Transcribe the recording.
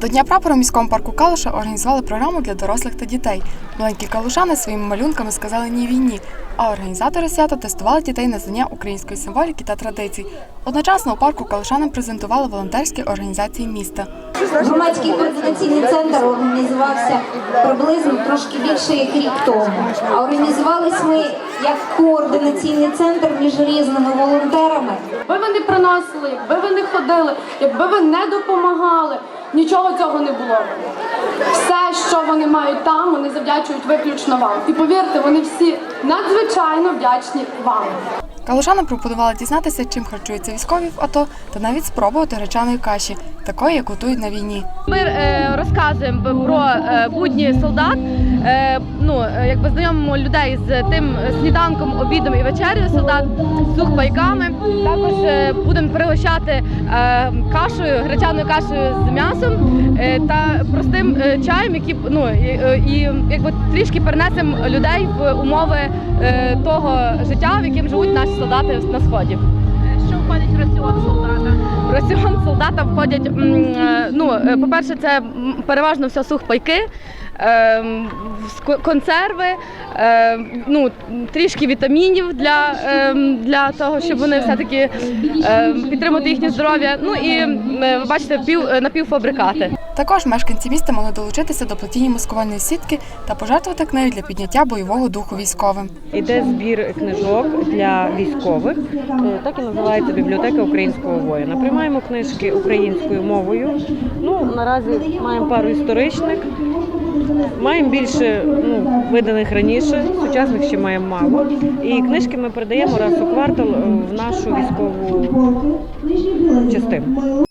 До Дня прапора в міському парку Калуша організували програму для дорослих та дітей. Маленькі калушани своїми малюнками сказали ні війні, а організатори свята тестували дітей на знання української символіки та традицій. Одночасно у парку калушанам презентували волонтерські організації міста. Громадський координаційний центр організувався приблизно трошки більше як рік тому. А організувались ми як координаційний центр між різними волонтерами. Якби ви не приносили, якби ви не ходили, якби ви не допомагали, нічого цього не було. Все, що вони мають там, вони завдячують виключно вам. І повірте, вони всі надзвичайно вдячні вам. Калушанам пропонували дізнатися, чим харчуються військові в АТО, та навіть спробувати гречаної каші, такої, як готують на війні. Ми е, розказуємо про е, будні солдат. Е, ну, е, якби знайомимо людей з тим сніданком, обідом і вечерею солдат, з сухпайками. Також е, будемо пригощати кашею, гречаною кашею з м'ясом та простим чаєм, які ну і, і якби трішки перенесемо людей в умови того життя, в яким живуть наші солдати на сході. Що входить в раціон солдата? В раціон солдата входять, ну, е, по-перше, це переважно все сухпайки, консерви, е, ну, трішки вітамінів для, е, для того, щоб вони все-таки підтримати їхнє здоров'я. Ну і ви бачите, е, напівфабрикати. Також мешканці міста могли долучитися до плетіння маскувальної сітки та пожертвувати книги для підняття бойового духу військовим. Іде збір книжок для військових. Е, Так і називається бібліотека українського воїна. Приймаємо книжки українською мовою. Ну наразі маємо пару історичних. Маємо більше ну, виданих раніше, сучасних ще маємо мало. І книжки ми передаємо раз у квартал е, в нашу військову частину.